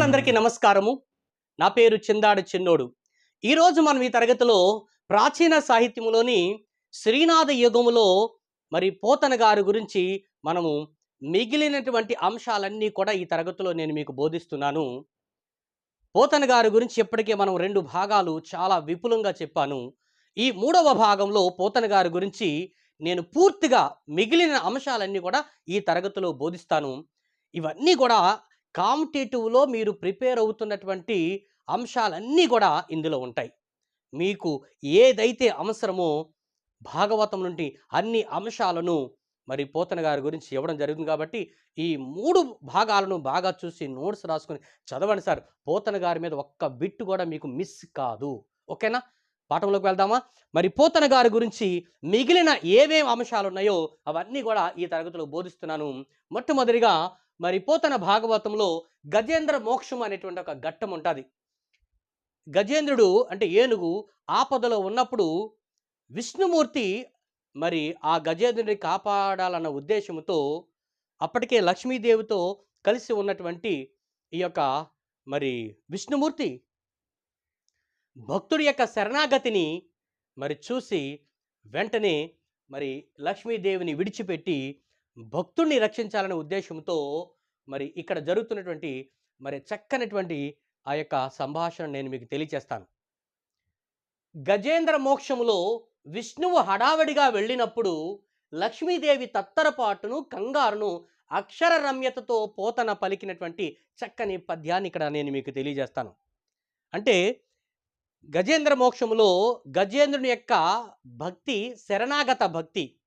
మిత్రులందరికీ నమస్కారము. నా పేరు చిందాడు చిన్నోడు. ఈరోజు మనం ఈ తరగతిలో ప్రాచీన సాహిత్యంలోని శ్రీనాథ యుగములో మరి పోతన గారి గురించి మనము మిగిలినటువంటి అంశాలన్నీ కూడా ఈ తరగతిలో నేను మీకు బోధిస్తున్నాను. పోతన గారి గురించి ఇప్పటికే మనం రెండు భాగాలు చాలా విపులంగా చెప్పాను. ఈ మూడవ భాగంలో పోతన గారి గురించి నేను పూర్తిగా మిగిలిన అంశాలన్నీ కూడా ఈ తరగతిలో బోధిస్తాను. ఇవన్నీ కూడా కాంపిటేటివ్లో మీరు ప్రిపేర్ అవుతున్నటువంటి అంశాలన్నీ కూడా ఇందులో ఉంటాయి. మీకు ఏదైతే అవసరమో భాగవతం నుండి అన్ని అంశాలను మరి పోతన గారి గురించి ఇవ్వడం జరుగుతుంది కాబట్టి ఈ మూడు భాగాలను బాగా చూసి నోట్స్ రాసుకొని చదవండి సార్. పోతన గారి మీద ఒక్క బిట్టు కూడా మీకు మిస్ కాదు. ఓకేనా? పాఠంలోకి వెళ్దామా? మరి పోతన గారి గురించి మిగిలిన ఏవేం అంశాలు ఉన్నాయో అవన్నీ కూడా ఈ తరగతిలో బోధిస్తున్నాను. మొట్టమొదటిగా మరి పోతన భాగవతంలో గజేంద్ర మోక్షం అనేటువంటి ఒక ఘట్టం ఉంటుంది. గజేంద్రుడు అంటే ఏనుగు ఆపదలో ఉన్నప్పుడు విష్ణుమూర్తి మరి ఆ గజేంద్రుడిని కాపాడాలన్న ఉద్దేశంతో అప్పటికే లక్ష్మీదేవితో కలిసి ఉన్నటువంటి ఈ యొక్క మరి విష్ణుమూర్తి భక్తుడి యొక్క శరణాగతిని మరి చూసి వెంటనే మరి లక్ష్మీదేవిని విడిచిపెట్టి భక్తుణ్ణి రక్షించాలనే ఉద్దేశంతో మరి ఇక్కడ జరుగుతున్నటువంటి మరి చక్కనటువంటి ఆ యొక్క సంభాషణ నేను మీకు తెలియచేస్తాను. గజేంద్ర మోక్షములో విష్ణువు హడావడిగా వెళ్ళినప్పుడు లక్ష్మీదేవి తత్తరపాటును కంగారును అక్షర రమ్యతతో పోతన పలికినటువంటి చక్కని పద్యాన్ని ఇక్కడ నేను మీకు తెలియజేస్తాను. అంటే గజేంద్ర మోక్షములో గజేంద్రుని యొక్క భక్తి శరణాగత భక్తి.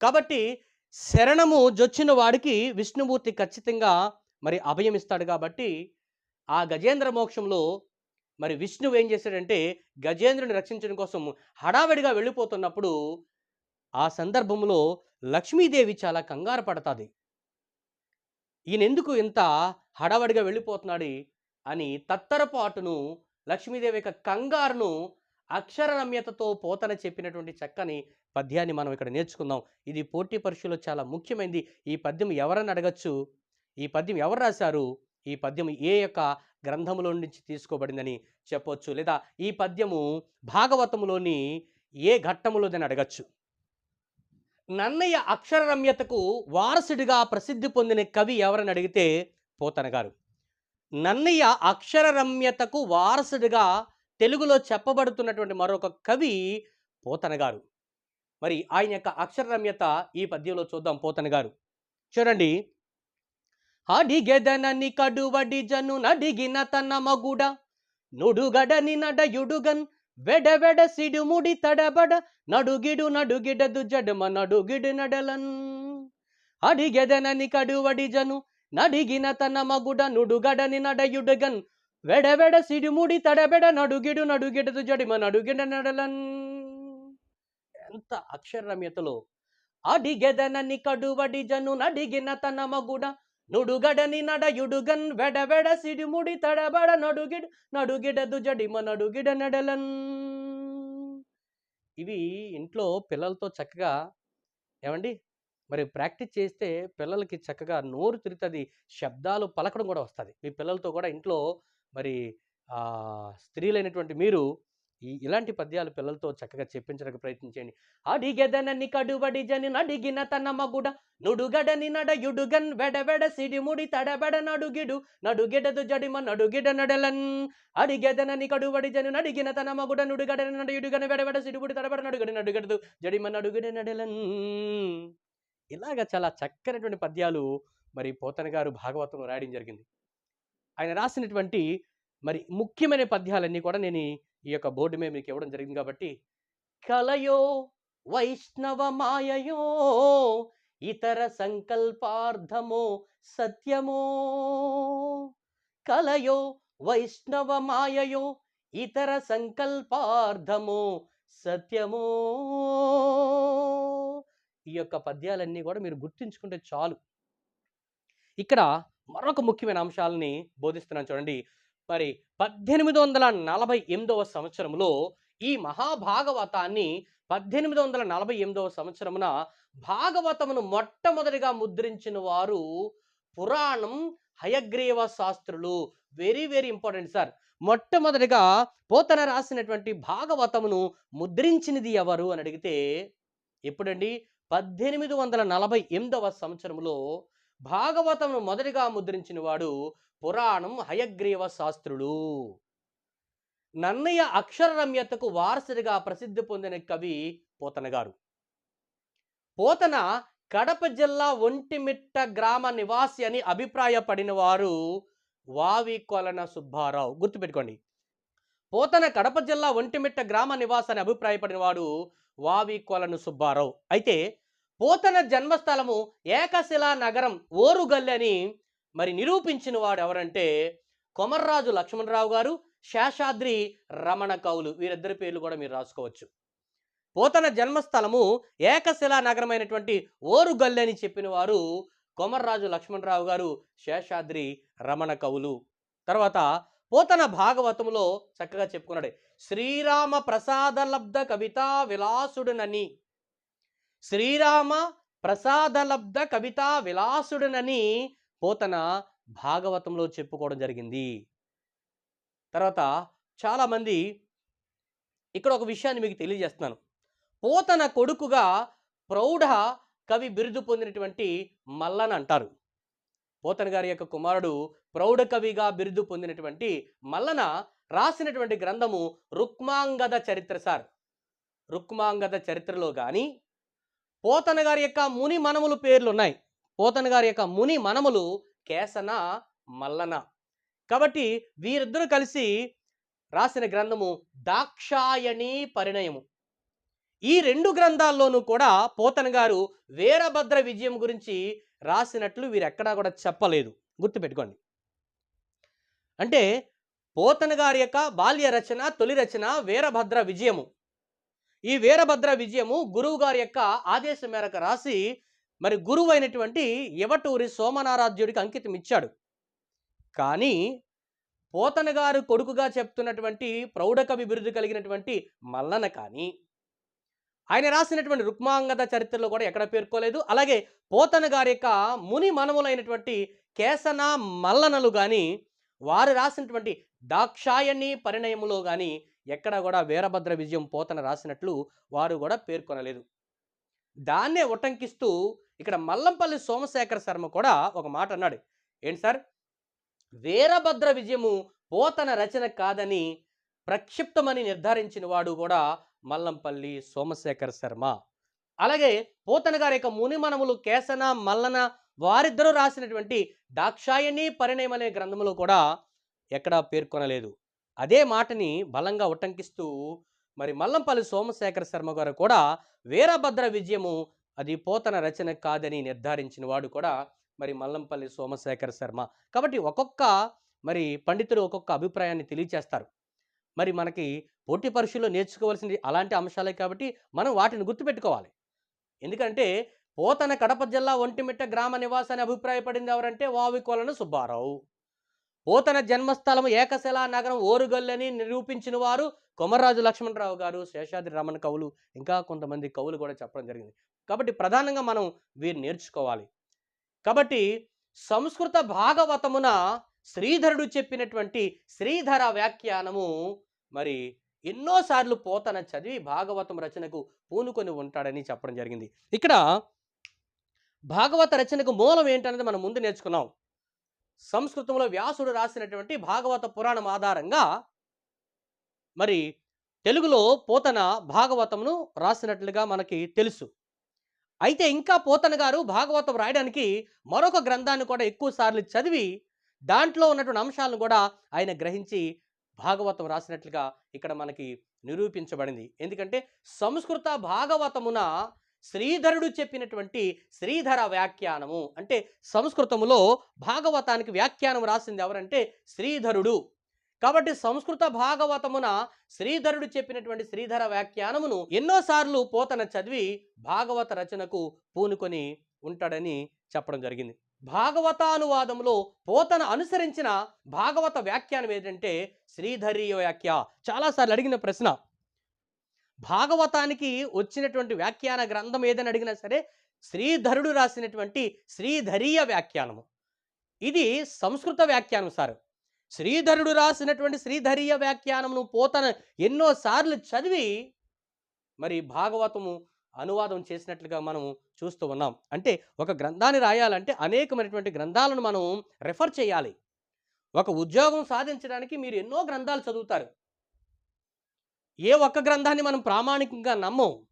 కాబట్టి శరణము జొచ్చిన వాడికి విష్ణుమూర్తి ఖచ్చితంగా మరి అభయం ఇస్తాడు కాబట్టి ఆ గజేంద్ర మోక్షంలో మరి విష్ణువు ఏం చేశాడంటే గజేంద్రుని రక్షించడం కోసం హడావిడిగా వెళ్ళిపోతున్నప్పుడు ఆ సందర్భంలో లక్ష్మీదేవి చాలా కంగారు పడుతుంది. ఈయనెందుకు ఇంత హడావడిగా వెళ్ళిపోతున్నాడు అని తత్తరపాటును లక్ష్మీదేవి యొక్క కంగారును అక్షర రమ్యతతో పోతన చెప్పినటువంటి చక్కని పద్యాన్ని మనం ఇక్కడ నేర్చుకుందాం. ఇది పోటీ పరీక్షలో చాలా ముఖ్యమైనది ఈ పద్యం ఎవరని అడగచ్చు? ఈ పద్యం ఎవరు రాశారు? ఈ పద్యం ఏ యొక్క గ్రంథములో నుంచి తీసుకోబడిందని చెప్పొచ్చు. లేదా ఈ పద్యము భాగవతములోని ఏ ఘట్టములోదని అడగచ్చు. నన్నయ్య అక్షరరమ్యతకు వారసుడిగా ప్రసిద్ధి పొందిన కవి ఎవరని అడిగితే పోతన గారు. నన్నయ్య అక్షరరమ్యతకు వారసుడిగా తెలుగులో చెప్పబడుతున్నటువంటి మరొక కవి పోతన గారు. మరి ఆయన యొక్క అక్షరరమ్యత ఈ పద్యంలో చూద్దాం. పోతన గారు చూడండి. అడిగెదనని కడువడి జను నడిగిన తన మగుడ నుడుగడని నడయుడుగన్ వెడ సిడుముడి తడబడ నడుగిడు నడుగిడదు జడమ నడుగిడు నడలన్. అడిగెదనని కడువడి జను నడిగిన తన మగుడ నుడుగడని నడయుడుగన్ వెడ సిడుముడి తడబెడ నడుగిడు నడుగిడదు జడిమ నడుగిడ నడలన్. ఎంత అక్షరమ్యతలో. అడిగెదనని కడువడి జను నడిగిన తన మగుడ. నుడుగడని నడయుడుగన్ వెడ వెడ సిడిముడి తడబడ నడుగిడ. నడుగిడదు జడిమ నడుగిడ నడలన్. ఇవి ఇంట్లో పిల్లలతో చక్కగా ఏమండి? మరి ప్రాక్టీస్ చేస్తే పిల్లలకి చక్కగా నోరు తిరుగుతుంది శబ్దాలు పలకడం కూడా వస్తుంది. మీ పిల్లలతో కూడా ఇంట్లో మరి స్త్రీలైనటువంటి మీరు ఈ ఇలాంటి పద్యాలు పిల్లలతో చక్కగా చెప్పించడానికి ప్రయత్నించండి అడిగెదనని కడుబడి జని నడిగిన తన మగుడ నుడుగడని నడయుడుగన్ వెడవెడ సిడిముడి తడబెడ నడుగిడు నడుగిడదు జడిమ నడుగిడ నడలన్. అడిగెదనని కడుబడి జని నడిగిన తన మగుడ నుడుగడని నడయుడుగన్ వెడవెడ సిడిముడి తడబెడ నడుగడి నడుగడదు జడిమ నడుగిడ నడలన్. ఇలాగ చాలా చక్కనటువంటి పద్యాలు మరి పోతన గారు భాగవతంలో రాయడం జరిగింది. ఆయన రాసినటువంటి మరి ముఖ్యమైన పద్యాలన్నీ కూడా నేను ఈ- యొక్క బోర్డు మేము మీకు ఇవ్వడం జరిగింది కాబట్టి కలయో వైష్ణవ మాయయో ఇతర సంకల్పార్థమో సత్యమో కలయో వైష్ణవ మాయయో ఇతర సంకల్పార్థమో సత్యమో. ఈ యొక్క పద్యాలన్నీ కూడా మీరు గుర్తుంచుకుంటే చాలు. ఇక్కడ మరొక ముఖ్యమైన అంశాలని బోధిస్తున్నాను చూడండి. మరి పద్దెనిమిది వందల నలభై ఎనిమిదవ సంవత్సరంలో ఈ మహాభాగవతాన్ని పద్దెనిమిది వందల నలభై ఎనిమిదవ సంవత్సరమున భాగవతమును మొట్టమొదటిగా ముద్రించిన వారు పురాణం Hayagriva Sastrulu. Very very important sir. మొట్టమొదటిగా పోతన రాసినటువంటి భాగవతమును ముద్రించినది ఎవరు అని అడిగితే ఎప్పుడండి? పద్దెనిమిది వందల నలభై ఎనిమిదవ సంవత్సరంలో భాగవతమును మొదటిగా ముద్రించిన వాడు పురాణం హయగ్రీవ శాస్త్రుడు. నన్నయ్య అక్షరరమ్యతకు వారసుడిగా ప్రసిద్ధి పొందిన కవి పోతన గారు పోతన కడప జిల్లా ఒంటిమిట్ట గ్రామ నివాసి అని అభిప్రాయపడిన వారు వావి కొలన సుబ్బారావు. గుర్తుపెట్టుకోండి. పోతన కడప జిల్లా ఒంటిమిట్ట గ్రామ నివాసి అని అభిప్రాయపడిన వాడు వావి కొలను సుబ్బారావు. అయితే పోతన జన్మస్థలము ఏకశిలా నగరం ఓరుగల్లి అని మరి నిరూపించిన వాడు ఎవరంటే కొమర్రాజు లక్ష్మణరావు గారు శేషాద్రి రమణ కౌలు. వీరిద్దరి పేర్లు కూడా మీరు రాసుకోవచ్చు. పోతన జన్మస్థలము ఏకశిలా నగరమైనటువంటి ఓరుగల్లి అని చెప్పిన వారు కొమర్రాజు లక్ష్మణరావు గారు శేషాద్రి రమణ కవులు తర్వాత పోతన భాగవతములో చక్కగా చెప్పుకున్నాడు. శ్రీరామ ప్రసాదలబ్ధ కవితా విలాసుడునని. శ్రీరామ ప్రసాదలబ్ధ కవితా విలాసుడునని పోతన భాగవతంలో చెప్పుకోవడం జరిగింది. తర్వాత చాలామంది ఇక్కడ ఒక విషయాన్ని మీకు తెలియజేస్తున్నాను. పోతన కొడుకుగా ప్రౌఢ కవి బిరుదు పొందినటువంటి మల్లన అంటారు. పోతన గారి యొక్క కుమారుడు ప్రౌఢ కవిగా బిరుదు పొందినటువంటి మల్లన రాసినటువంటి గ్రంథము రుక్మాంగద చరిత్ర సార్. రుక్మాంగద చరిత్రలో కానీ పోతన గారి యొక్క ముని మనములు పేర్లు ఉన్నాయి పోతన గారి యొక్క ముని మనములు కేసన మల్లన. కాబట్టి వీరిద్దరూ కలిసి రాసిన గ్రంథము దాక్షాయణి పరిణయము. ఈ రెండు గ్రంథాల్లోనూ కూడా పోతన గారు వీరభద్ర విజయం గురించి రాసినట్లు వీరెక్కడా కూడా చెప్పలేదు. గుర్తుపెట్టుకోండి. అంటే పోతన గారి యొక్క బాల్య రచన తొలి రచన వీరభద్ర విజయము. ఈ వీరభద్ర విజయము గురువు గారి యొక్క ఆదేశం మేరకు రాసి మరి గురువు అయినటువంటి యవటూరి సోమనారాధ్యుడికి అంకితం ఇచ్చాడు. కానీ పోతన గారు కొడుకుగా చెప్తున్నటువంటి ప్రౌఢకవి బిరుదు కలిగినటువంటి మల్లన కానీ ఆయన రాసినటువంటి రుక్మాంగద చరిత్రలో కూడా ఎక్కడ పేర్కోలేదు. అలాగే పోతన గారి యొక్క ముని మనములైనటువంటి కేసన మల్లనలు కానీ వారు రాసినటువంటి దాక్షాయణి పరిణయములో కానీ ఎక్కడ కూడా వీరభద్ర విజయం పోతన రాసినట్లు వారు కూడా పేర్కొనలేదు. దాన్నే ఉటంకిస్తూ ఇక్కడ మల్లంపల్లి సోమశేఖర శర్మ కూడా ఒక మాట అన్నాడు. ఏంటి సార్? వీరభద్ర విజయము పోతన రచన కాదని ప్రక్షిప్తమని నిర్ధారించిన వాడు కూడా మల్లంపల్లి సోమశేఖర శర్మ. అలాగే పోతన గారి యొక్క మునిమనములు కేసన మల్లన వారిద్దరూ రాసినటువంటి దాక్షాయణి పరిణయం అనే గ్రంథములో కూడా ఎక్కడా పేర్కొనలేదు. అదే మాటని బలంగా ఉటంకిస్తూ మరి మల్లంపల్లి సోమశేఖర శర్మ గారు కూడా వీరభద్ర విజయము అది పోతన రచన కాదని నిర్ధారించిన వాడు కూడా మరి మల్లంపల్లి సోమశేఖర శర్మ. కాబట్టి ఒక్కొక్క మరి పండితులు ఒక్కొక్క అభిప్రాయాన్ని తెలియచేస్తారు. మరి మనకి పోటీ పరీక్షల్లో నేర్చుకోవాల్సింది అలాంటి అంశాలే కాబట్టి మనం వాటిని గుర్తుపెట్టుకోవాలి. ఎందుకంటే పోతన కడప జిల్లా ఒంటిమిట్ట గ్రామ నివాసాన్ని అభిప్రాయపడింది ఎవరంటే వావికోలను సుబ్బారావు. పోతన జన్మస్థలం ఏకశిలా నగరం ఓరుగల్లని నిరూపించిన వారు కొమర్రాజు లక్ష్మణరావు గారు శేషాద్రి రమణ కవులు ఇంకా కొంతమంది కవులు కూడా చెప్పడం జరిగింది. కాబట్టి ప్రధానంగా మనం వీరు నేర్చుకోవాలి. కాబట్టి సంస్కృత భాగవతమున శ్రీధరుడు చెప్పినటువంటి శ్రీధర వ్యాఖ్యానము మరి ఎన్నోసార్లు పోతన చదివి భాగవతం రచనకు పూనుకొని ఉంటాడని చెప్పడం జరిగింది. ఇక్కడ భాగవత రచనకు మూలం ఏంటనేది మనం ముందు నేర్చుకున్నాం. సంస్కృతంలో వ్యాసుడు రాసినటువంటి భాగవత పురాణం ఆధారంగా మరి తెలుగులో పోతన భాగవతమును రాసినట్లుగా మనకి తెలుసు. అయితే ఇంకా పోతన గారు భాగవతం రాయడానికి మరొక గ్రంథాన్ని కూడా ఎక్కువసార్లు చదివి దాంట్లో ఉన్నటువంటి అంశాలను కూడా ఆయన గ్రహించి భాగవతం రాసినట్లుగా ఇక్కడ మనకి నిరూపించబడింది. ఎందుకంటే సంస్కృత భాగవతమున శ్రీధరుడు చెప్పినటువంటి శ్రీధర వ్యాఖ్యానము అంటే సంస్కృతములో భాగవతానికి వ్యాఖ్యానం రాసింది ఎవరంటే శ్రీధరుడు. కాబట్టి సంస్కృత భాగవతమున శ్రీధరుడు చెప్పినటువంటి శ్రీధర వ్యాఖ్యానమును ఎన్నోసార్లు పోతన చదివి భాగవత రచనకు పూనుకొని ఉంటాడని చెప్పడం జరిగింది. భాగవతానువాదంలో పోతన అనుసరించిన భాగవత వ్యాఖ్యానం ఏంటంటే శ్రీధరీయ వ్యాఖ్య. చాలాసార్లు అడిగిన ప్రశ్న. భాగవతానికి వచ్చినటువంటి వ్యాఖ్యాన గ్రంథం ఏదని అడిగినా సరే శ్రీధరుడు రాసినటువంటి శ్రీధరీయ వ్యాఖ్యానము. ఇది సంస్కృత వ్యాఖ్యానం సార్ శ్రీధరుడు రాసినటువంటి శ్రీధరీయ వ్యాఖ్యానమును పోతన ఎన్నోసార్లు చదివి మరి భాగవతము అనువాదం చేసినట్లుగా మనం చూస్తూ ఉన్నాం. అంటే ఒక గ్రంథాన్ని రాయాలంటే అనేకమైనటువంటి గ్రంథాలను మనం రెఫర్ చేయాలి. ఒక ఉద్యోగం సాధించడానికి మీరు ఎన్నో గ్రంథాలు చదువుతారు. ఏ ఒక్క గ్రంథాన్ని మనం ప్రామాణికంగా నమ్మం.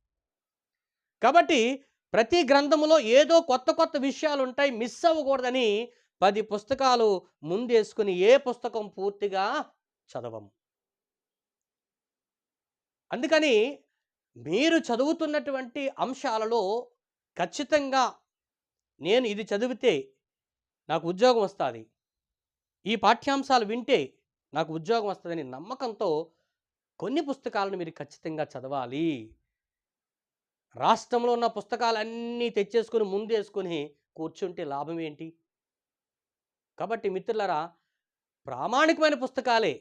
కాబట్టి ప్రతి గ్రంథములో ఏదో కొత్త కొత్త విషయాలు ఉంటాయి మిస్ అవ్వకూడదని పది పుస్తకాలు ముందేసుకుని ఏ పుస్తకం పూర్తిగా చదవము. అందుకని మీరు చదువుతున్నటువంటి అంశాలలో ఖచ్చితంగా నేను ఇది చదివితే నాకు ఉద్యోగం వస్తుంది. ఈ పాఠ్యాంశాలు వింటే నాకు ఉద్యోగం వస్తుందని నమ్మకంతో కొన్ని పుస్తకాలను మీరు ఖచ్చితంగా చదవాలి. రాష్ట్రంలో ఉన్న పుస్తకాలన్నీ తెచ్చేసుకుని ముందేసుకుని కూర్చుంటే లాభం ఏంటి? కాబట్టి మిత్రులరా ప్రామాణికమైన పుస్తకాలే.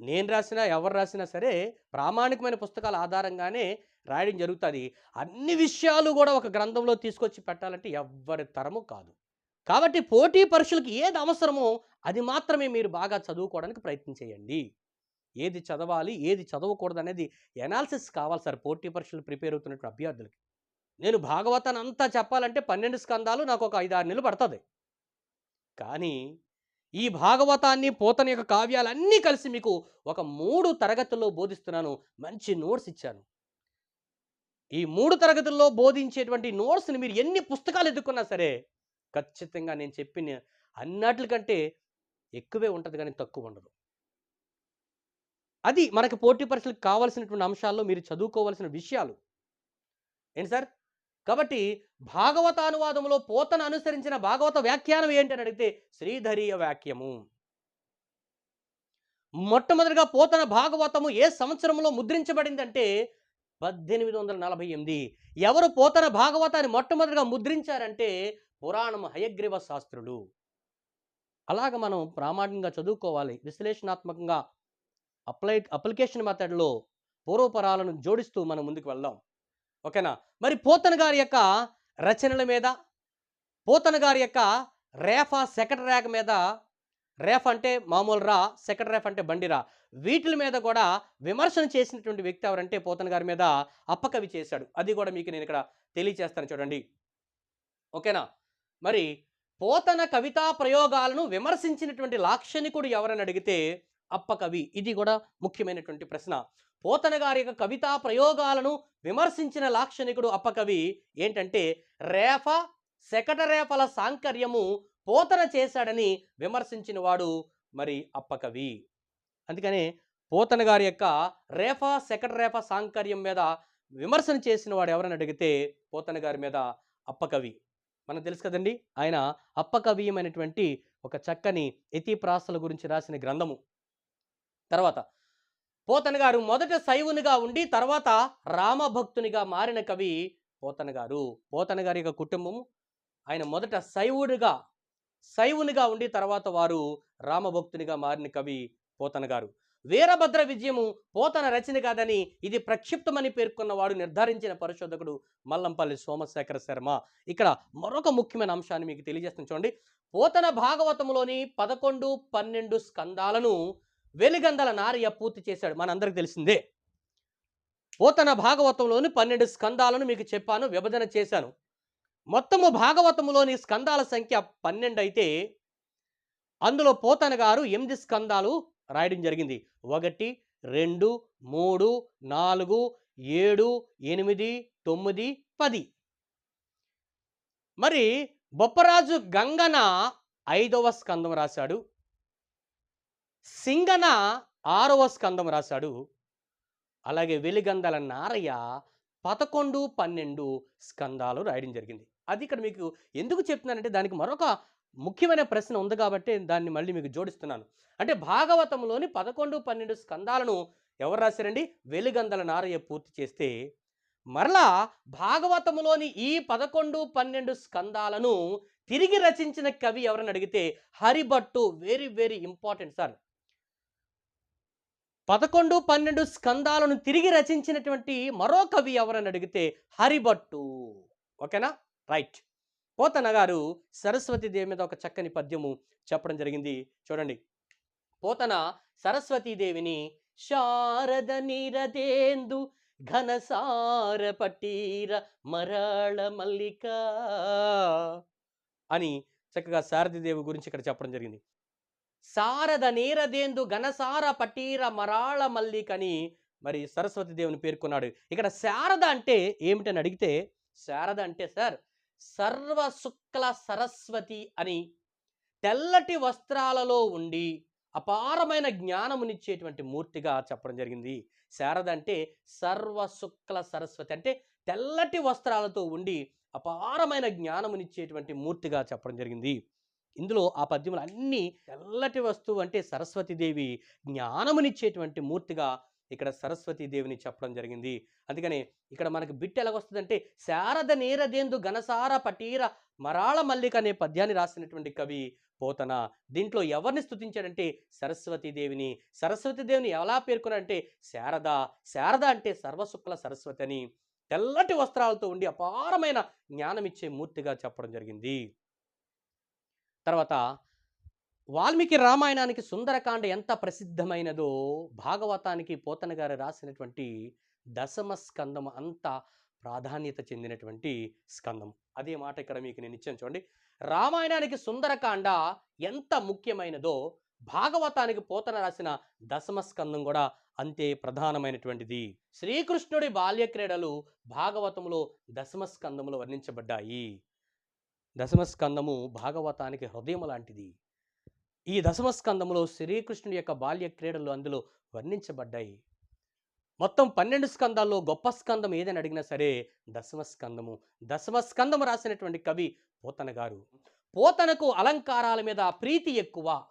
నేను రాసినా ఎవరు రాసినా సరే ప్రామాణికమైన పుస్తకాల ఆధారంగానే రాయడం జరుగుతుంది. అన్ని విషయాలు కూడా ఒక గ్రంథంలో తీసుకొచ్చి పెట్టాలంటే ఎవ్వరి తరము కాదు. కాబట్టి పోటీ పరీక్షలకు ఏది అవసరమో అది మాత్రమే మీరు బాగా చదువుకోవడానికి ప్రయత్నం చేయండి. ఏది చదవాలి ఏది చదవకూడదు అనేది ఎనాలిసిస్ కావాలి సార్ పోటీ పరీక్షలు ప్రిపేర్ అవుతున్నటువంటి అభ్యర్థులకి. నేను భాగవతాన్ని అంతా చెప్పాలంటే పన్నెండు స్కందాలు నాకు ఒక ఐదారు నెలలు పడుతుంది. కానీ ఈ భాగవతాన్ని పోతన యొక్క కావ్యాలన్నీ కలిసి మీకు ఒక మూడు తరగతుల్లో బోధిస్తున్నాను. మంచి నోట్స్ ఇచ్చాను. ఈ మూడు తరగతుల్లో బోధించేటువంటి నోట్స్ని మీరు ఎన్ని పుస్తకాలు ఎదుర్కొన్నా సరే ఖచ్చితంగా నేను చెప్పిన అన్నట్లకంటే ఎక్కువే ఉంటుంది కానీ తక్కువ ఉండదు. అది మనకు పోటీ పరీక్షలకు కావాల్సినటువంటి అంశాల్లో మీరు చదువుకోవాల్సిన విషయాలు. ఏంటి సార్? కాబట్టి భాగవతానువాదంలో పోతను అనుసరించిన భాగవత వ్యాఖ్యానం ఏంటని అడిగితే శ్రీధరీయ వాక్యము మొట్టమొదటిగా పోతన భాగవతము ఏ సంవత్సరంలో ముద్రించబడిందంటే పద్దెనిమిది వందల నలభై ఎనిమిది. ఎవరు పోతన భాగవతాన్ని మొట్టమొదటిగా ముద్రించారంటే పురాణం హయగ్రీవ శాస్త్రులు. అలాగ మనం ప్రామాణికంగా చదువుకోవాలి. విశ్లేషణాత్మకంగా అప్లై అప్లికేషన్ మెథడ్లో పూర్వపరాలను జోడిస్తూ మనం ముందుకు వెళ్దాం. ఓకేనా? మరి పోతన గారి యొక్క రచనల మీద పోతన గారి యొక్క రేఫా సెకండ్ ర్యాక్ మీద రేఫ్ అంటే మామూలు రా సెకండ్ రేఫ్ అంటే బండిరా వీటిల మీద కూడా విమర్శన చేసినటువంటి వ్యక్తి ఎవరంటే పోతన గారి మీద అప్పకవి చేశాడు. అది కూడా మీకు నేను ఇక్కడ తెలియచేస్తాను చూడండి. ఓకేనా? మరి పోతన కవితా ప్రయోగాలను విమర్శించినటువంటి లాక్షణికుడు ఎవరని అడిగితే అప్పకవి ఇది కూడా ముఖ్యమైనటువంటి ప్రశ్న. పోతన గారి యొక్క కవితా ప్రయోగాలను విమర్శించిన లాక్షణికుడు అప్పకవి ఏంటంటే రేఫ శకటరేఫల సాంకర్యము పోతన చేశాడని విమర్శించిన వాడు మరి అప్పకవి. అందుకనే పోతన గారి యొక్క రేఫ శకట సాంకర్యం మీద విమర్శన చేసిన వాడు ఎవరని అడిగితే పోతన గారి మీద అప్పకవి. మనకు తెలుసు కదండి ఆయన అప్పకవీయమైనటువంటి ఒక చక్కని ఎతిప్రాసల గురించి రాసిన గ్రంథము. తర్వాత పోతన గారు మొదట శైవునిగా ఉండి తర్వాత రామభక్తునిగా మారిన కవి పోతన గారు. పోతన గారి యొక్క కుటుంబం ఆయన మొదట శైవుడిగా శైవునిగా ఉండి తర్వాత వారు రామభక్తునిగా మారిన కవి పోతన గారు. వీరభద్ర విజయము పోతన రచన కాదని ఇది ప్రక్షిప్తమని పేర్కొన్నవాడు నిర్ధారించిన పరిశోధకుడు మల్లంపల్లి సోమశేఖర శర్మ. ఇక్కడ మరొక ముఖ్యమైన అంశాన్ని మీకు తెలియజేస్తాను చూడండి. పోతన భాగవతములోని పదకొండు పన్నెండు స్కందాలను వెలిగందల నారయ్య పూర్తి చేశాడు. మనందరికి తెలిసిందే. పోతన భాగవతంలోని పన్నెండు స్కందాలను మీకు చెప్పాను విభజన చేశాను. మొత్తము భాగవతంలోని స్కందాల సంఖ్య పన్నెండు అయితే అందులో పోతన గారు ఎనిమిది స్కందాలు రాయడం జరిగింది. ఒకటి రెండు మూడు నాలుగు ఏడు ఎనిమిది తొమ్మిది పది. మరి బొప్పరాజు గంగన ఐదవ స్కందం రాశాడు. సింగన ఆరవ స్కందం రాశాడు. అలాగే వెలిగందల నారయ్య పదకొండు పన్నెండు స్కందాలు రాయడం జరిగింది. అది ఇక్కడ మీకు ఎందుకు చెప్తున్నానంటే దానికి మరొక ముఖ్యమైన ప్రశ్న ఉంది కాబట్టి దాన్ని మళ్ళీ మీకు జోడిస్తున్నాను. అంటే భాగవతంలోని పదకొండు పన్నెండు స్కందాలను ఎవరు రాశారండి? వెలిగందల నారయ్య పూర్తి చేస్తే మరలా భాగవతములోని ఈ పదకొండు పన్నెండు స్కందాలను తిరిగి రచించిన కవి ఎవరని అడిగితే Haribhattu very very important sir. పదకొండు పన్నెండు స్కందాలను తిరిగి రచించినటువంటి మరో కవి ఎవరని అడిగితే హరిభట్టు. ఓకేనా? రైట్. పోతన గారు సరస్వతీదేవి మీద ఒక చక్కని పద్యము చెప్పడం జరిగింది. చూడండి. పోతన సరస్వతీదేవిని శారద నిరదేందు ఘనసార పటీర మరాళ మల్లిక అని చక్కగా శారదీదేవి గురించి ఇక్కడ చెప్పడం జరిగింది. శారద నీరదేందు ఘనసార పటీర మరాళ మల్లికని మరి సరస్వతి దేవుని పేర్కొన్నాడు. ఇక్కడ శారద అంటే ఏమిటని అడిగితే శారద అంటే సార్ సర్వ శుక్ల సరస్వతి అని తెల్లటి వస్త్రాలలో ఉండి అపారమైన జ్ఞానమునిచ్చేటువంటి మూర్తిగా చెప్పడం జరిగింది. శారద అంటే సర్వ శుక్ల సరస్వతి అంటే తెల్లటి వస్త్రాలతో ఉండి అపారమైన జ్ఞానమునిచ్చేటువంటి మూర్తిగా చెప్పడం జరిగింది. ఇందులో ఆ పద్యములు అన్నీ తెల్లటి వస్తువు అంటే సరస్వతీదేవి జ్ఞానమునిచ్చేటువంటి మూర్తిగా ఇక్కడ సరస్వతీదేవిని చెప్పడం జరిగింది. అందుకని ఇక్కడ మనకు బిట్ ఎలాగొస్తుందంటే శారద నీరదేందు ఘనసార పటీర మరాళ మల్లిక అనే పద్యాన్ని రాసినటువంటి కవి పోతన. దీంట్లో ఎవరిని స్థుతించాడంటే సరస్వతీదేవిని. సరస్వతీదేవిని ఎలా పేర్కొన్నాడంటే శారద. శారద అంటే సర్వశుక్ల సరస్వతి అని తెల్లటి వస్త్రాలతో ఉండి అపారమైన జ్ఞానమిచ్చే మూర్తిగా చెప్పడం జరిగింది. తర్వాత వాల్మీకి రామాయణానికి సుందరకాండ ఎంత ప్రసిద్ధమైనదో భాగవతానికి పోతన గారు రాసినటువంటి దశమ స్కందం అంత ప్రాధాన్యత చెందినటువంటి స్కందం. అదే మాట ఇక్కడ మీకు నేను ఇచ్చాను చూడండి. రామాయణానికి సుందరకాండ ఎంత ముఖ్యమైనదో భాగవతానికి పోతన రాసిన దశమ స్కందం కూడా అంతే ప్రధానమైనటువంటిది. శ్రీకృష్ణుడి బాల్య క్రీడలు భాగవతంలో దశమ స్కందంలో వర్ణించబడ్డాయి. దశమ స్కందము భాగవతానికి హృదయం లాంటిది. ఈ దశమస్కందములో శ్రీకృష్ణుడి యొక్క బాల్య క్రీడలు అందులో వర్ణించబడ్డాయి. మొత్తం పన్నెండు స్కందాల్లో గొప్ప స్కందం ఏదని అడిగినా సరే దశమ దశమస్కందము స్కందము రాసినటువంటి కవి పోతన గారు. పోతనకు అలంకారాల మీద ప్రీతి ఎక్కువ.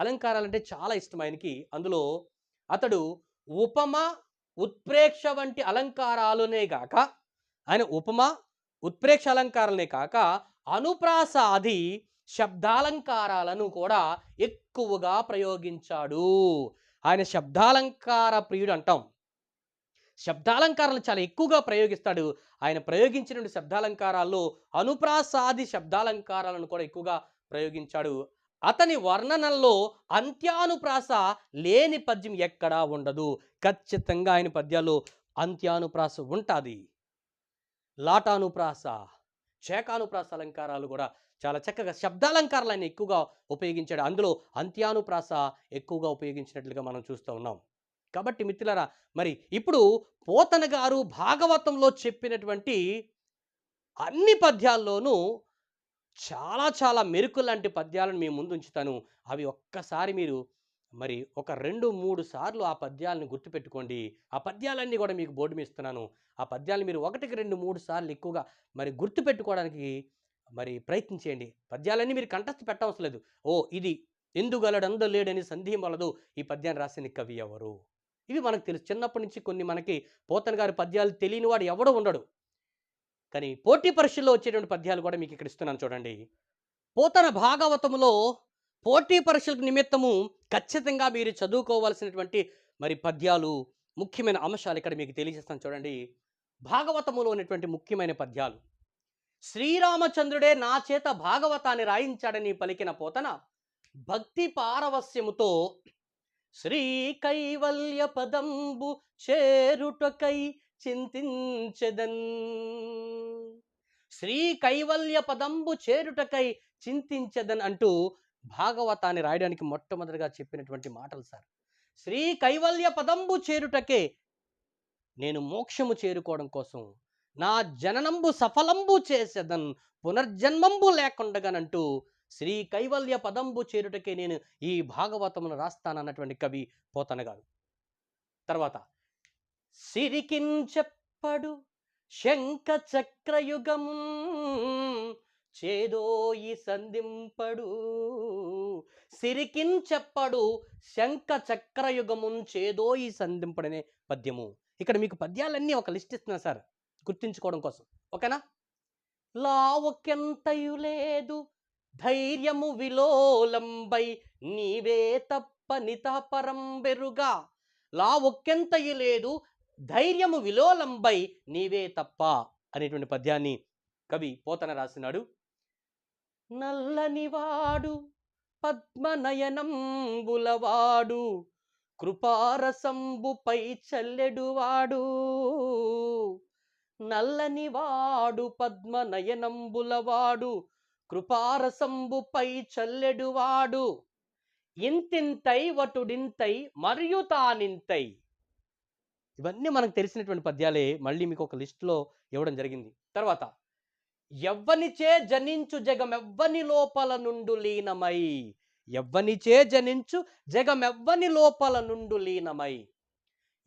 అలంకారాలంటే చాలా ఇష్టం ఆయనకి. అందులో అతడు ఉపమ ఉత్ప్రేక్ష వంటి అలంకారాలునే గాక ఆయన ఉపమ ఉత్ప్రేక్ష అలంకారాలనే కాక అనుప్రాసాది శబ్దాలంకారాలను కూడా ఎక్కువగా ప్రయోగించాడు. ఆయన శబ్దాలంకార ప్రియుడు అంటాం. శబ్దాలంకారాలను చాలా ఎక్కువగా ప్రయోగిస్తాడు. ఆయన ప్రయోగించిన శబ్దాలంకారాల్లో అనుప్రాసాది శబ్దాలంకారాలను కూడా ఎక్కువగా ప్రయోగించాడు. అతని వర్ణనల్లో అంత్యానుప్రాస లేని పద్యం ఎక్కడా ఉండదు. ఖచ్చితంగా ఆయన పద్యాల్లో అంత్యానుప్రాస ఉంటుంది. లాటానుప్రాస. చేకానుప్రాస అలంకారాలు కూడా చాలా చక్కగా శబ్దాలంకారాలు ఆయన ఎక్కువగా ఉపయోగించాడు. అందులో అంత్యానుప్రాస ఎక్కువగా ఉపయోగించినట్లుగా మనం చూస్తూ ఉన్నాం. కాబట్టి మిత్రులారా మరి ఇప్పుడు పోతన గారు భాగవతంలో చెప్పినటువంటి అన్ని పద్యాల్లోనూ చాలా చాలా మెరుకు లాంటి పద్యాలను మీ ముందు ఉంచుతాను. అవి ఒక్కసారి మీరు మరి ఒక రెండు మూడు సార్లు ఆ పద్యాలను గుర్తుపెట్టుకోండి. ఆ పద్యాలన్నీ కూడా మీకు బోర్డు మీద ఇస్తున్నాను. ఆ పద్యాలు మీరు ఒకటికి రెండు మూడు సార్లు ఎక్కువగా మరి గుర్తుపెట్టుకోవడానికి మరి ప్రయత్నించేయండి పద్యాలన్నీ మీరు కంఠస్థ పెట్టవలసిన లేదు. ఓ ఇది ఎందుగలడందో లేడని సందేహం వలదు. ఈ పద్యాన్ని రాసిన కవి ఎవరు? ఇవి మనకు తెలుసు. చిన్నప్పటి నుంచి కొన్ని మనకి పోతన గారి పద్యాలు తెలియని వాడు ఎవడో ఉండడు. కానీ పోటీ పరీక్షల్లో వచ్చేటువంటి పద్యాలు కూడా మీకు ఇక్కడ ఇస్తున్నాను చూడండి. పోతన భాగవతములో పోటీ పరీక్షలకు నిమిత్తము ఖచ్చితంగా మీరు చదువుకోవాల్సినటువంటి మరి పద్యాలు ముఖ్యమైన అంశాలు ఇక్కడ మీకు తెలియజేస్తాను చూడండి. భాగవతములో ఉన్నటువంటి ముఖ్యమైన పద్యాలు. శ్రీరామచంద్రుడే నా చేత భాగవతాన్ని రాయించాడని పలికిన పోతన భక్తి పారవస్యముతో శ్రీ కైవల్య పదంబు చేరుటకై చింతించెదన్. శ్రీ కైవల్య పదంబు చేరుటకై చింతించదన్ అంటూ భాగవతాన్ని రాయడానికి మొట్టమొదటిగా చెప్పినటువంటి మాటలు సార్. శ్రీ కైవల్య పదంబు చేరుటకే నేను మోక్షము చేరుకోవడం కోసం నా జననంబు సఫలంబు చేసేదన్ పునర్జన్మంబు లేకుండగానంటూ శ్రీ కైవల్య పదంబు చేరుటకే నేను ఈ భాగవతమును రాస్తానన్నటువంటి కవి పోతన గారు తర్వాత సిరికిన్ చెప్పడు శంఖ చక్రయుగము చేదోయి సంధింపడు. సిరికిన్ చెప్పడు శంఖ చక్రయుగమున్ చేదోయి సంధింపడనే పద్యము. ఇక్కడ మీకు పద్యాలన్నీ ఒక లిస్ట్ ఇస్తున్నా సార్ గుర్తుంచుకోవడం కోసం. ఓకేనా? లావకెంతయు లేదు ధైర్యము విలోలంబై నీవే తప్ప నితపరం బెరుగా. లా ఒక్కెంతయు లేదు ధైర్యము విలోలంబై నీవే తప్ప అనేటువంటి పద్యాన్ని కవి పోతన రాసినాడు. నల్లనివాడు పద్మనయనంబులవాడు కృపారసంబుపై చల్లెడువాడు నల్లనివాడు పద్మనయనంబులవాడు కృపారసంబుపై చల్లెడువాడు ఇంతింతై వటుడింతై మరియు తానింతై. ఇవన్నీ మనకు తెలిసినటువంటి పద్యాలే మళ్ళీ మీకు ఒక లిస్టులో ఇవ్వడం జరిగింది. తర్వాత ఎవ్వనిచే జనించు జగమెవ్వని లోపల నుండు లీనమై. ఎవ్వనిచే జనించు జగమెవ్వని లోపల నుండు లీనమై.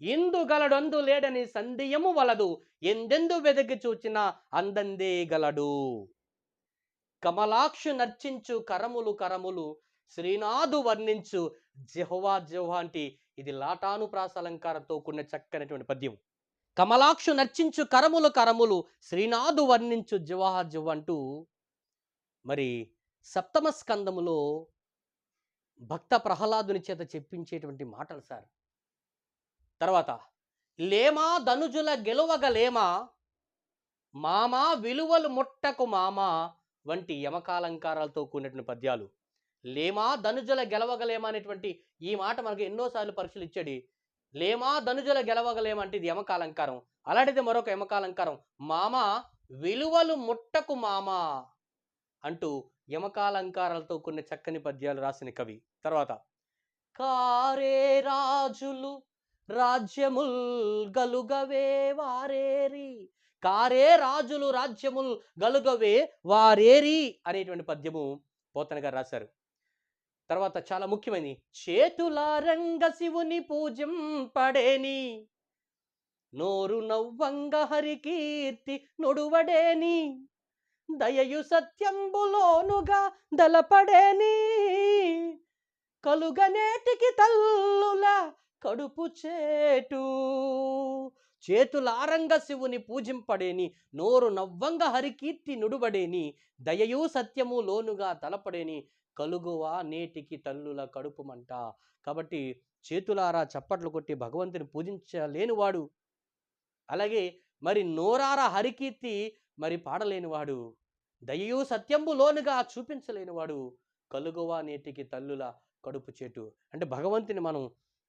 ఇందుగలడందు లేడని సందేయము వలదు. ఎందెందు వెదకి చూచిన అందందే గలడు. కమలాక్షు నర్చించు కరములు కరములు శ్రీనాథు వర్ణించు. జెహ్వా జెహోవా అంటే ఇది లాటాను అలంకారంతో కూడిన చక్కనటువంటి పద్యం కమలాక్షు నర్చించు కరములు కరములు శ్రీనాథు వర్ణించు జివాహ అంటూ మరి సప్తమ స్కందములో భక్త ప్రహ్లాదుని చేత చెప్పించేటువంటి మాటలు సార్. తర్వాత లేమా ధనుజుల గెలువగలేమా మామా విలువలు ముట్టకు మామా వంటి యమకాలంకారాలతో కూడినటువంటి పద్యాలు. లేమా ధనుజుల గెలవగలేమా అనేటువంటి ఈ మాట మనకు ఎన్నోసార్లు పరీక్షలు ఇచ్చాడు. లేమా ధనుజుల గెలవగలేమంటే ఇది ఇది యమకాలంకారం. అలాంటిది మరొక యమకాలంకారం. మామ విలువలు ముట్టకు మామ అంటూ యమకాలంకారాలతో కొన్ని చక్కని పద్యాలు రాసిన కవి. తర్వాత కారే రాజులు రాజ్యముల్ గలుగవే వారేరి. కారే రాజులు రాజ్యముల్ గలుగవే వారేరి అనేటువంటి పద్యము పోతన గారు రాశారు. తర్వాత చాలా ముఖ్యమైనది చేతుల రంగ శివుని పూజం పడేని నోరు నవ్వంగ హరికీర్తి నొడువడేని దయయు సత్యంబులోనుగా దలపడేని కలుగనేటికి తల్లుల కడుపు చేటు చేతులారంగ శివుని పూజింపడేని నోరు నవ్వంగ హరికీర్తి నుడుబడేని దయయు సత్యము లోనుగా తలపడేని కలుగువా నేటికి తల్లుల కడుపు మంట కాబట్టి చేతులారా చప్పట్లు కొట్టి భగవంతుని పూజించలేనివాడు. అలాగే మరి నోరారా హరికీర్తి మరి పాడలేనివాడు. దయయు సత్యంబు లోనుగా చూపించలేనివాడు. కలుగువా నేటికి తల్లుల కడుపు చేటు. అంటే భగవంతుని మనం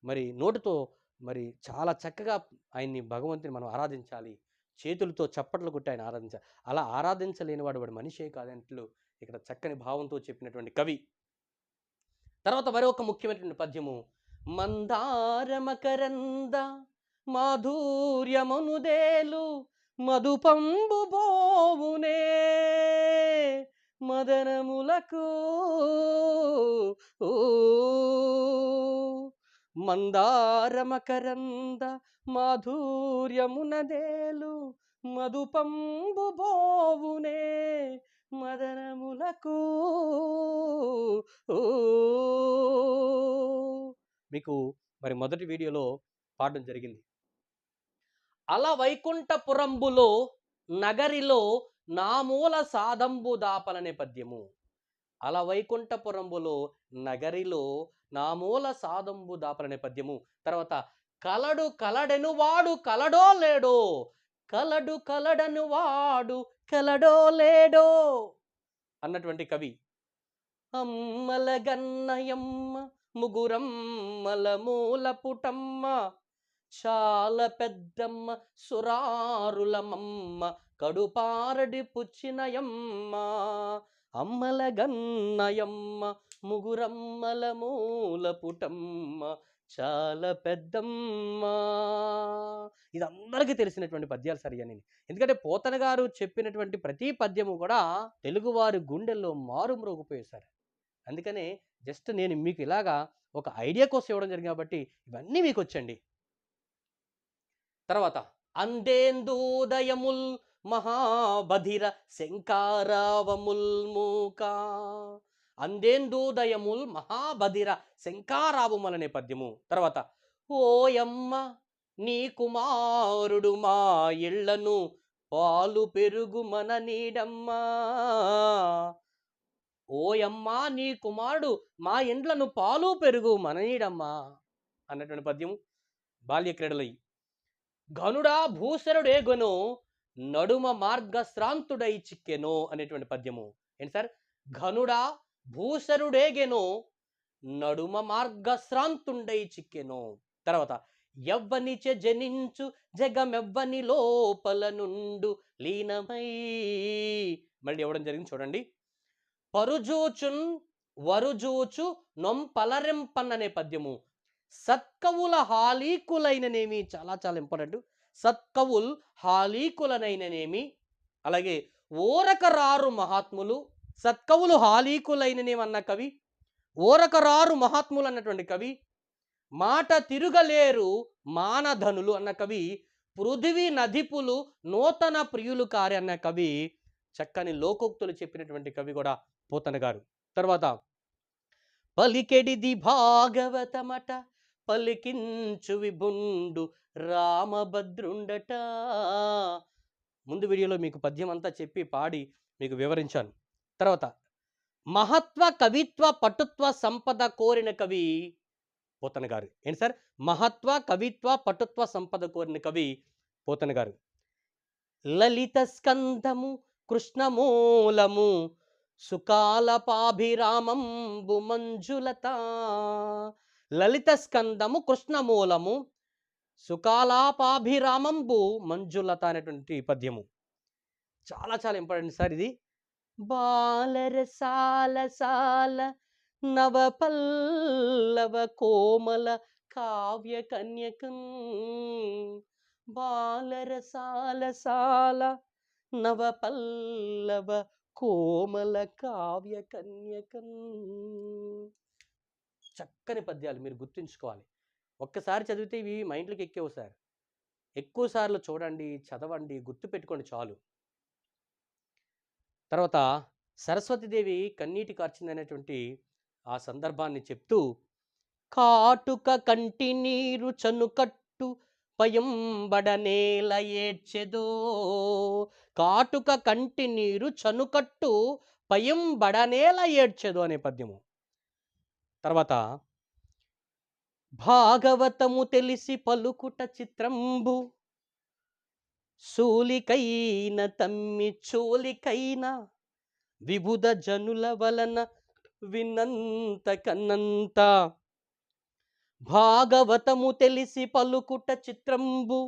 మరి నోటితో మరి చాలా చక్కగా ఆయన్ని భగవంతుని మనం ఆరాధించాలి. చేతులతో చప్పట్లు కొట్టి ఆయన ఆరాధించాలి అలా ఆరాధించలేనివాడు వాడు మనిషే కాదంట్లు. ఇక్కడ చక్కని భావంతో చెప్పినటువంటి కవి తర్వాత మరొక ముఖ్యమైనటువంటి పద్యము మందారమకరంద మాధుర్యమునుదేలు మధుపంబు బోవునే మదనములకు ఊ. మందారమకరంద మాధుర్యమునదేలు మధుపంబు బోవునే మదనములకు. మీకు మరి మొదటి వీడియోలో పాడడం జరిగింది. అల వైకుంఠపురంబులో నగరిలో నామూల సాదంబు దాపలనే పద్యము. అల వైకుంఠపురంబులో నగరిలో నామూల సాదంబు దాపలనే పద్యము. తర్వాత కలడు కలడెను వాడు కలడో లేడో కలడు కలడను వాడు కలడో లేడో. అన్నటువంటి కవి అమ్మల గన్నయమ్మ ముగురమ్మల మూల పుటమ్మ చాలా పెద్దమ్మ సురారులమమ్మ కడుపారడి పుచ్చినయమ్మ అమ్మల గన్నయమ్మ ముగురమ్మల మూలపుటమ్మ చాలా పెద్దమ్మ. ఇది అందరికీ తెలిసినటువంటి పద్యాలు సరియని ఎందుకంటే పోతన గారు చెప్పినటువంటి ప్రతి పద్యము కూడా తెలుగువారి గుండెల్లో మారుమ్రోగిపోయేశారు అందుకనే జస్ట్ నేను మీకు ఇలాగా ఒక ఐడియా కోసం ఇవ్వడం జరిగింది కాబట్టి ఇవన్నీ మీకు వచ్చండి. తర్వాత అందేందూదయముల్ మహాబధిర శంకారావముల్ మూకా. అందేందూదయముల్ మహాబధిర శంకారావముల్ పద్యము తర్వాత ఓయమ్మ నీ కుమారుడు మా ఇళ్ళను పాలు పెరుగు మన నీడమ్మా. ఓయమ్మా నీ కుమారుడు మా ఇండ్లను పాలు పెరుగు మన నీడమ్మా అన్నటువంటి పద్యము బాల్య క్రీడలై గనుడా భూసరుడేగొను నడుమ మార్గశ్రాంతుడై చిక్కెను అనేటువంటి పద్యము. ఏంటి సార్? ఘనుడా భూసరుడేగెనో నడుమ మార్గశ్రాంతుండై చిక్కెనో. తర్వాత ఎవ్వనిచే జనించు జగమెవ్వని లోపల నుండు లీనమై. మళ్ళీ ఇవ్వడం జరిగింది చూడండి. పరుజూచున్ వరుజూచు నొంపలరెంపన్ అనే పద్యము సత్కవుల హాలీకులైననేమి చాలా చాలా ఇంపార్టెంట్. సత్కవుల్ హాలీకులనైననేమి అలాగే ఓరక రారు మహాత్ములు సత్కవులు హాలీకులైననేమి అన్న కవి ఓరకరారు మహాత్ములు అన్నటువంటి కవి మాట తిరుగలేరు మానధనులు అన్న కవి పృథివీ నదిపులు నూతన ప్రియులు కారి అన్న కవి చక్కని లోకోక్తులు చెప్పినటువంటి కవి కూడా పోతన గారు. తర్వాత పలికెడిది భాగవతమట పలికించు విభుండు రామభద్రుండట. ముందు వీడియోలో మీకు పద్యం అంతా చెప్పి పాడి మీకు వివరించాను. తర్వాత మహత్వ కవిత్వ పటుత్వ సంపద కోరిన కవి పోతన గారు. ఏంటి సార్? మహత్వ కవిత్వ పటుత్వ సంపద కోరిన కవి పోతన గారు. లలిత స్కందము కృష్ణమూలము సుకాలపాభిరామంబు మంజులత. లలిత స్కందము కృష్ణమూలము సుకాలాపాభిరామంబు మంజులత అనేటువంటి పద్యము. చాలా చాలా ఇంపార్టెంట్ సార్ ఇది. బాలరసాల సాల నవపల్లవ కోమల కావ్య కన్యకం. బాలరసాల సాల నవపల్లవ కోమల కావ్య కన్యకం. చక్కని పద్యాలు మీరు గుర్తుంచుకోవాలి. ఒక్కసారి చదివితే ఇవి మైండ్లోకి ఎక్కేవు సార్. ఎక్కువ చూడండి చదవండి గుర్తుపెట్టుకోండి చాలు. తర్వాత సరస్వతీదేవి కన్నీటి కార్చిందనేటువంటి ఆ సందర్భాన్ని చెప్తూ కాటుక కంటి నీరు చనుకట్టు పయంబడనేల ఏడ్చెదో. కాటుక కంటి నీరు చనుకట్టు పయంబడనేల ఏడ్చెదో అనే పద్యము. తర్వాత భాగవతము తెలిసి పలుకుట చిత్రంబు సూలికైన తమ్మి చోలికైన విబుధ జనుల వలన విన్నంత కన్నంత భాగవతము తెలిసి పలుకుట చిత్రంబు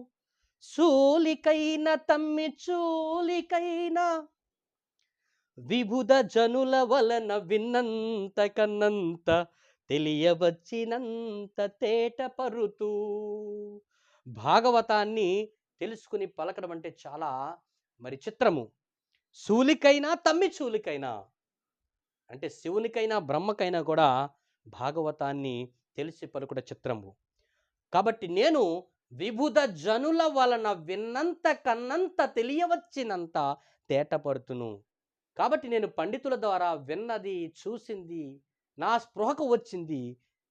సూలికైన తమ్మి చూలికైన విబుధ జనుల వలన విన్నంత కన్నంత తెలియవచ్చినంత తేట పరుతూ భాగవతాన్ని తెలుసుకుని పలకడం అంటే చాలా మరి చిత్రము. శూలికైనా తమ్మి చూలికైనా అంటే శివునికైనా బ్రహ్మకైనా కూడా భాగవతాన్ని తెలిసి పలుకుట చిత్రము. కాబట్టి నేను విభుద జనుల వలన విన్నంత కన్నంత తెలియవచ్చినంత తేటపడుతును. కాబట్టి నేను పండితుల ద్వారా విన్నది చూసింది నా స్పృహకు వచ్చింది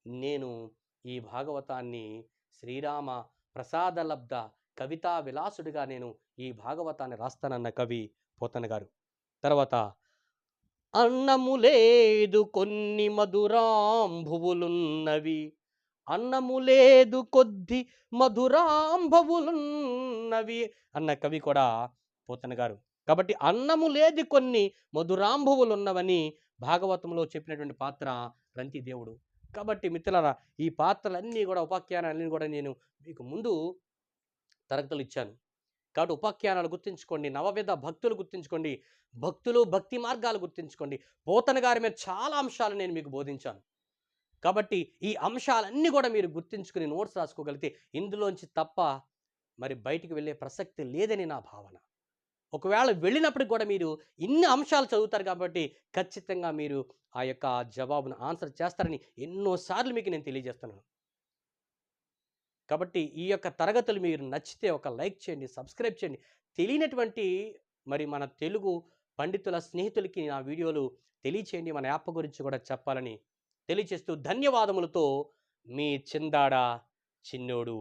నేను ఈ భాగవతాన్ని శ్రీరామ ప్రసాదలబ్ధ కవితా విలాసుడిగా నేను ఈ భాగవతాన్ని రాస్తానన్న కవి పోతన గారు. తర్వాత అన్నము లేదు కొన్ని మధురాంభువులున్నవి. అన్నము లేదు కొద్ది మధురాంభవులున్నవి అన్న కవి కూడా పోతన గారు. కాబట్టి అన్నము లేదు కొన్ని మధురాంభవులు ఉన్నవని భాగవతంలో చెప్పినటువంటి పాత్ర రంతి దేవుడు కాబట్టి మిత్రులారా ఈ పాత్రలన్నీ కూడా ఉపాఖ్యానాలన్నీ కూడా నేను మీకు ముందు తరగతులు ఇచ్చాను. కాబట్టి ఉపాఖ్యానాలు గుర్తుంచుకోండి నవవిధ భక్తులు గుర్తుంచుకోండి భక్తులు భక్తి మార్గాలు గుర్తుంచుకోండి. పోతన గారి మీద చాలా అంశాలు నేను మీకు బోధించాను. కాబట్టి ఈ అంశాలన్నీ కూడా మీరు గుర్తుంచుకుని నోట్స్ రాసుకోగలిగితే ఇందులోంచి తప్ప మరి బయటికి వెళ్ళే ప్రసక్తి లేదని నా భావన. ఒకవేళ వెళ్ళినప్పటికి కూడా మీరు ఇన్ని అంశాలు చదువుతారు కాబట్టి ఖచ్చితంగా మీరు ఆ యొక్క జవాబును ఆన్సర్ చేస్తారని ఎన్నోసార్లు మీకు నేను తెలియజేస్తున్నాను. కాబట్టి ఈ యొక్క తరగతులు మీరు నచ్చితే ఒక లైక్ చేయండి సబ్స్క్రైబ్ చేయండి. తెలియనటువంటి మరి మన తెలుగు పండితుల స్నేహితులకి నా వీడియోలు తెలియచేయండి మన యాప్ గురించి కూడా చెప్పాలని తెలియచేస్తూ ధన్యవాదములతో మీ చిందాడ చిన్నోడు.